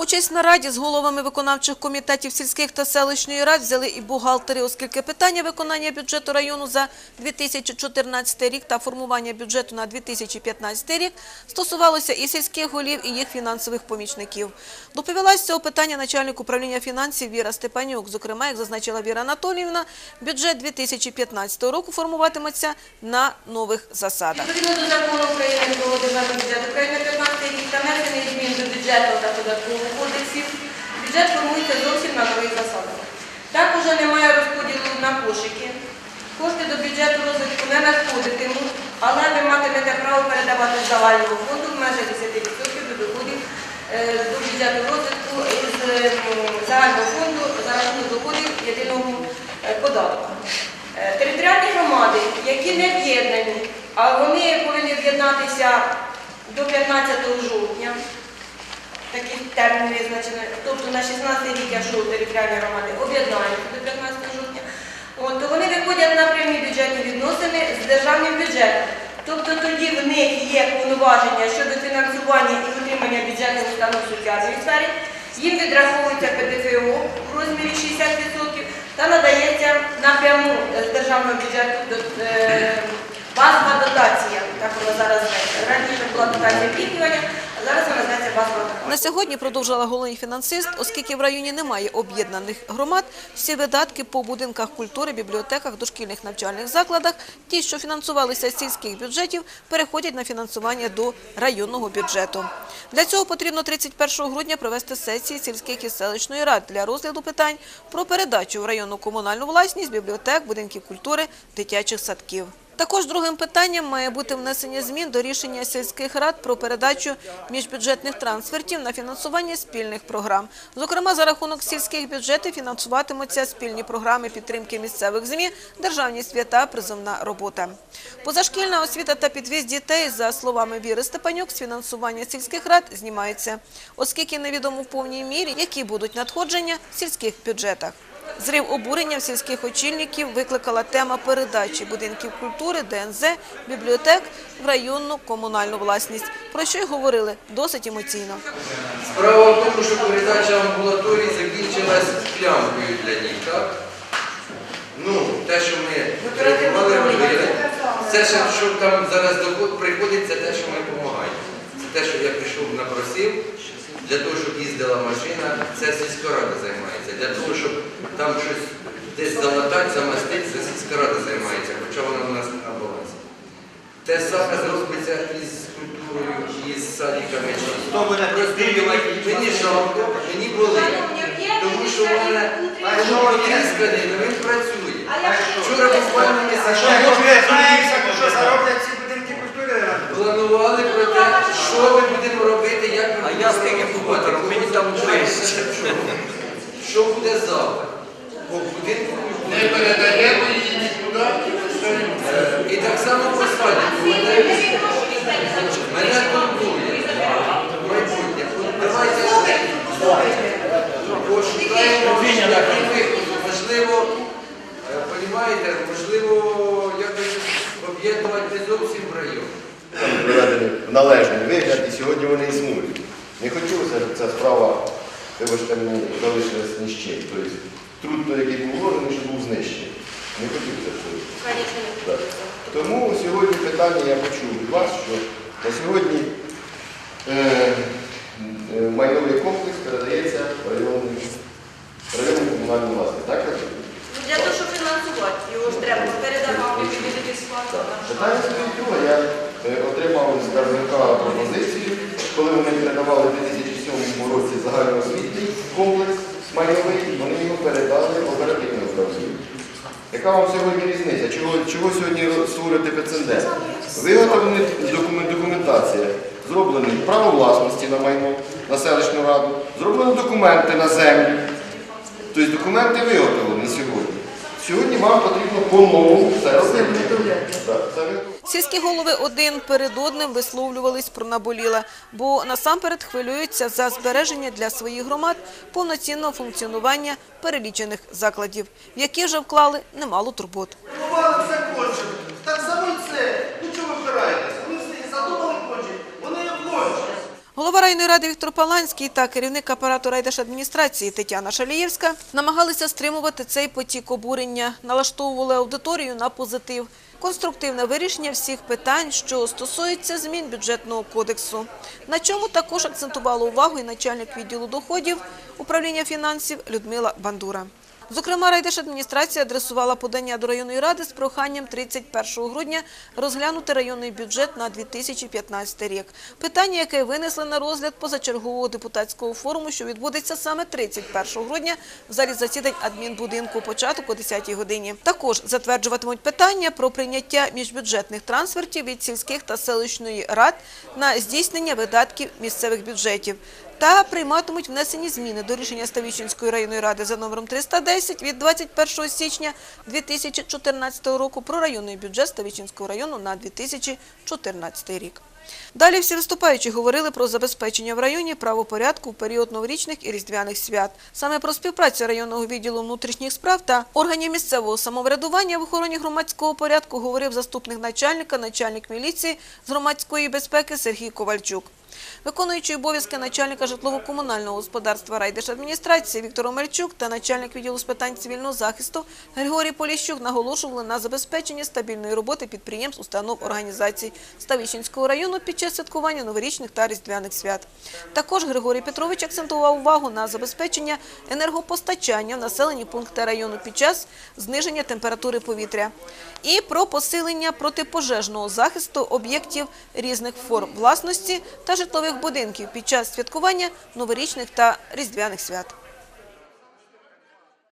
Участь на раді з головами виконавчих комітетів сільських та селищної рад взяли і бухгалтери, оскільки питання виконання бюджету району за 2014 рік та формування бюджету на 2015 рік стосувалося і сільських голів, і їх фінансових помічників. Доповіла з цього питання начальник управління фінансів Віра Степанюк. Зокрема, як зазначила Віра Анатоліївна, бюджет 2015 року формуватиметься на нових засадах. Відповідно до закону України про державний бюджет України 15 рік та внесений змін до бюджету та податкових кодексів, бюджет формується зовсім на нових засадах. Так уже немає розподілу на кошики. Кошти до бюджету розвитку не надходитимуть, але ви матимете право передавати з загального фонду в межах 10% до доходів е, до бюджету розвитку із е, загального фонду за рахунок доходів єдиного е, податку. Територіальні громади, які не об'єднані, а вони повинні об'єднатися до 15 жовтня, такий термін визначений, тобто на 16 рік, якщо територіальні громади об'єднаються до 15 жовтня, то вони виходять на прямі бюджетні відносини з державним бюджетом. Тобто тоді в них є повноваження щодо фінансування і утримання бюджетних установ соціальної сфери, їм відраховується ПДФО в розмірі 60% та надається напряму з державного бюджету до- е, базова дотація. Так вона зараз. Раніше була дотація впікування, а зараз вона зветься базова дотація. На сьогодні продовжила головний фінансист, оскільки в районі немає об'єднаних громад, всі видатки по будинках культури, бібліотеках, дошкільних навчальних закладах, ті, що фінансувалися з сільських бюджетів, переходять на фінансування до районного бюджету. Для цього потрібно 31 грудня провести сесії сільських і селищної рад для розгляду питань про передачу в районну комунальну власність бібліотек, будинків культури, дитячих садків. Також другим питанням має бути внесення змін до рішення сільських рад про передачу міжбюджетних трансфертів на фінансування спільних програм. Зокрема, за рахунок сільських бюджетів фінансуватимуться спільні програми підтримки місцевих ЗМІ, державні свята, призовна робота. Позашкільна освіта та підвіз дітей, за словами Віри Степанюк, з фінансування сільських рад знімаються, оскільки невідомо в повній мірі, які будуть надходження в сільських бюджетах. Зрив обурення в сільських очільників викликала тема передачі будинків культури, ДНЗ, бібліотек в районну комунальну власність, про що й говорили досить емоційно. Справа в тому, що передача амбулаторій закінчилась плямкою для них, так? Ну, те, що ми рятували, робили, це що там зараз приходить, це те, що ми допомагаємо. Це те, що я прийшов напросив, для того, щоб їздила машина, це сільська рада займається. Для того, щоб там щось десь залатати, замастити, це сільська рада займається, хоча вона в нас на балансі. Те саме зробиться із культурою, із садиками. Хто? Мені жалко, мені болить. Тому що в мене потріскане, але він працює. Вчора буквально ми Що може зароблять ці будинки культури? планували про те, що ми будемо робити, як ми А будемо мені там Що буде завтра? Не передаємо її нікуди, Е, І так само по садику. Мене, турбує. Давайте пошукаємо. Можливо, е, понімаєте, можливо, якось об'єднувати не зовсім район. приведені в належний вигляд, і сьогодні вони існують. Не щоб ця справа, вибачте мені, залишилась ні з чим. Тобто труд, той, який був вложений, що був знищений. Не хотілося цього. Так. Тому сьогодні питання я почув від вас, що на сьогодні е, е, майновий комплекс передається в районну, районну комунальну власність. Так, я розумію? Ну, Для того, щоб фінансувати, його ж треба передавати від сплату. Питання стоїть друге. Я е, отримав з Карника пропозицію, коли вони передавали в 2007 році загальноосвітній комплекс майновий, вони його передали в оперативне управління. Яка вам сьогодні різниця? Чого, чого сьогодні створювати прецедент? Виготовлена документ, документація, зроблені право власності на майно, на селищну раду, зроблені документи на землю. Тобто документи виготовлені сьогодні. Сьогодні вам потрібно по-новому все робити. Сільські голови один перед одним висловлювались про наболіле, бо насамперед хвилюються за збереження для своїх громад повноцінного функціонування перелічених закладів, в які вже вклали немало турбот. Так само і це. Ну чого ви впираєтесь? Вони все задумали кончить. Вони його кончать. Голова Голова районної ради Віктор Паланський та керівник апарату райдержадміністрації Тетяна Шалієвська намагалися стримувати цей потік обурення, налаштовували аудиторію на позитив. Конструктивне вирішення всіх питань, що стосуються змін бюджетного кодексу. На чому також акцентувала увагу і начальник відділу доходів управління фінансів Людмила Бандура. Зокрема, райдержадміністрація адресувала подання до районної ради з проханням 31 грудня розглянути районний бюджет на 2015 рік. Питання, яке винесли на розгляд позачергового депутатського форуму, що відбудеться саме 31 грудня в залі засідань адмінбудинку, початок о 10 годині. Також затверджуватимуть питання про прийняття міжбюджетних трансфертів від сільських та селищної рад на здійснення видатків місцевих бюджетів та прийматимуть внесені зміни до рішення Ставічинської районної ради за номером 310 від 21 січня 2014 року про районний бюджет Ставічинського району на 2014 рік. Далі всі виступаючі говорили про забезпечення в районі правопорядку в період новорічних і різдвяних свят. Саме про співпрацю районного відділу внутрішніх справ та органів місцевого самоврядування в охороні громадського порядку говорив заступник начальника, начальник міліції з громадської безпеки Сергій Ковальчук. Виконуючий обов'язки начальника житлово-комунального господарства райдержадміністрації Віктор Омельчук та начальник відділу з питань цивільного захисту Григорій Поліщук наголошували на забезпеченні стабільної роботи підприємств, установ, організацій Ставічинського району під час святкування новорічних та різдвяних свят. Також Григорій Петрович акцентував увагу на забезпечення енергопостачання в населені пункти району під час зниження температури повітря і про посилення протипожежного захисту об'єктів різних форм власності та житлових будинків під час святкування новорічних та різдвяних свят.